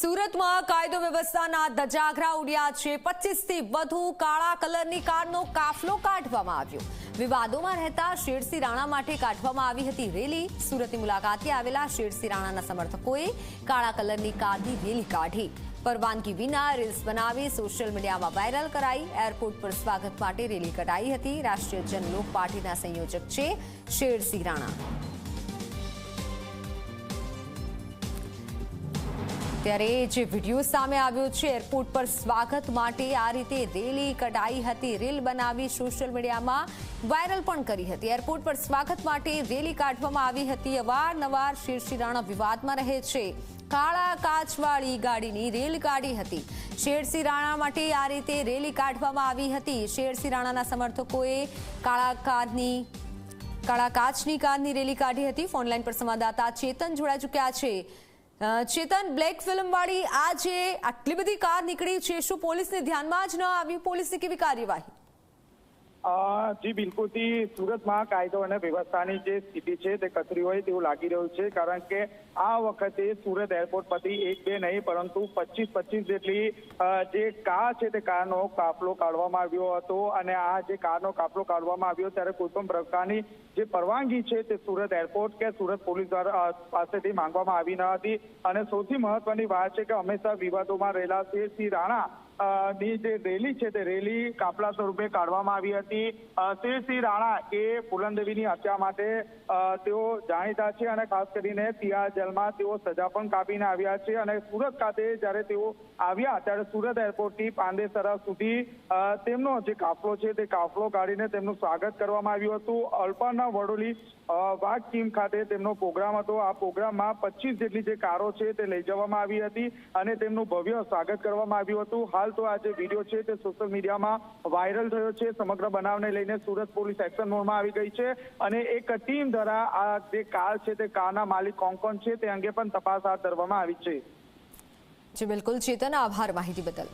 સુરતમાં કાયદો વ્યવસ્થાના ધજાગરા ઉડ્યા છે. પચીસથી વધુ કાળા કલરની કારનો કાફલો કાઢવામાં આવ્યો. વિવાદોમાં રહેતા શેરસિંહ રાણા માટે કાઢવામાં આવી હતી રેલી. સુરતની મુલાકાતે આવેલા શેરસિંહ રાણાના સમર્થકોએ કાળા કલરની કારની રેલી કાઢી. પરવાનગી વિના રીલ્સ બનાવી સોશિયલ મીડિયામાં વાયરલ કરાઈ. એરપોર્ટ પર સ્વાગત માટે રેલી કઢાઈ હતી. રાષ્ટ્રીય જનલોક પાર્ટીના સંયોજક છે શેરસિંહ રાણા. ત્યારે જે વીડિયો સામે આવ્યો છે, એરપોર્ટ પર સ્વાગત માટે આ રીતે રેલી કઢાઈ હતી. રીલ બનાવી સોશિયલ મીડિયામાં વાયરલ પણ કરી હતી. એરપોર્ટ પર સ્વાગત માટે રેલી કાઢવામાં આવી હતી. અવારનવાર શીર્ષી રાણા વિવાદમાં રહે છે. કાળા કાચવાળી ગાડીની રેલ કાઢી હતી. શેરસિંહ રાણા માટે આ રીતે રેલી કાઢવામાં આવી હતી. શેરસિંહ રાણાના સમર્થકોએ કાળા કારની, કાળા કાચની કારની રેલી કાઢી હતી. ફોનલાઈન પર સંવાદદાતા ચેતન જોડાઈ ચૂક્યા છે. ચેતન, બ્લેક ફિલ્મ વાળી આ જે આટલી બધી કાર નીકળી છે, શું પોલીસને ધ્યાનમાં જ ન આવ્યું પોલીસની કેવી કાર્યવાહી? જી બિલકુલથી સુરતમાં કાયદો અને વ્યવસ્થાની જે સ્થિતિ છે તે કથરી હોય તેવું લાગી રહ્યું છે, કારણ કે આ વખતે સુરત એરપોર્ટ પરથી એક બે નહીં, પરંતુ પચીસ પચીસ જેટલી જે કાર છે તે કારનો કાફલો કાઢવામાં આવ્યો હતો અને આ જે કારનો કાફલો કાઢવામાં આવ્યો ત્યારે કોઈ પણ પ્રકારની જે પરવાનગી છે તે સુરત એરપોર્ટ કે સુરત પોલીસ દ્વારા પાસેથી માંગવામાં આવી ન હતી. અને સૌથી મહત્વની વાત છે કે હંમેશા વિવાદોમાં રહેલા છે. શ્રી રાણા ની જે રેલી છે તે રેલી કાપલા સ્વરૂપે કાઢવામાં આવી હતી. શ્રી રાણા એ પુલનદેવીની હત્યા માટે તેઓ જાણીતા છે અને ખાસ કરીને તિયાર જેલમાં તેઓ સજા પણ કાપીને આવ્યા છે અને સુરત ખાતે જ્યારે તેઓ આવ્યા ત્યારે સુરત એરપોર્ટથી પાંદેસરા સુધી તેમનો જે કાફલો છે તે કાફલો કાઢીને તેમનું સ્વાગત કરવામાં આવ્યું હતું. અલ્પાના વડોલી વાઘ ટીમ ખાતે તેમનો પ્રોગ્રામ હતો. આ પ્રોગ્રામમાં પચીસ જેટલી જે કારો છે તે લઈ જવામાં આવી હતી અને તેમનું ભવ્ય સ્વાગત કરવામાં આવ્યું હતું. હાલ તો આ જે વીડિયો છે તે સોશિયલ મીડિયામાં વાયરલ થયો છે. સમગ્ર બનાવને લઈને સુરત પોલીસ એક્શન મોડમાં આવી ગઈ છે અને એક ટીમ દ્વારા આ જે કાર છે તે કારના માલિક કોણ કોણ છે તે અંગે પણ તપાસ હાથ ધરવામાં આવી છે. જી, બિલકુલ. ચેતન, આભાર માહિતી બદલ.